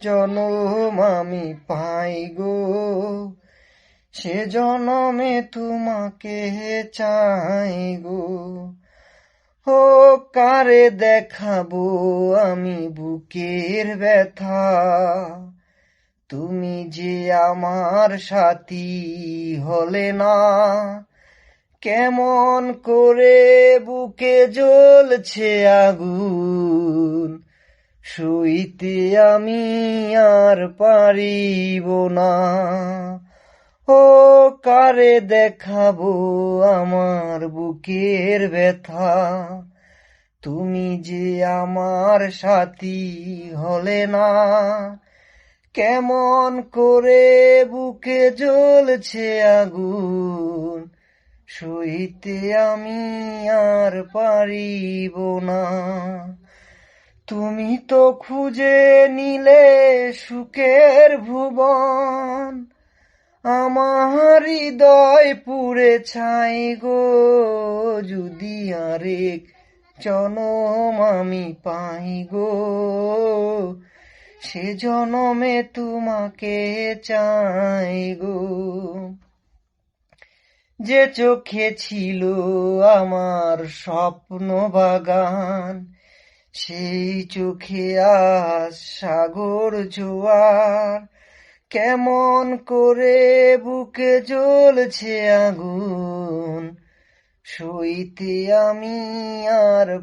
জনম আমি পাই গো। সে জনমে তোমাকে চাই গো। ও কারে দেখাবো আমি বুকের ব্যথা। তুমি যে আমার সাথী হলে না, কেমন করে বুকে জ্বলছে আগুন। সইতে আমি আর পারিব না। ও, কারে দেখাবো আমার বুকের ব্যথা? তুমি যে আমার সাথী হলে না। কেমন করে বুকে জ্বলছে আগুন? সইতে আমি আর পারিব না। তুমি তো খুঁজে নিলে সুখের ভুবন। আমার হৃদয় পুরে ছাই গো, যদি আরেক জনম আমি পাই গো। সে জনমে তোমাকে চাই গো। যে চোখে ছিল আমার স্বপ্ন বাগান সেই চোখে আজ সাগর জোয়ার। কেমন করে বুকে জ্বলছে আগুন সইতে আমি আর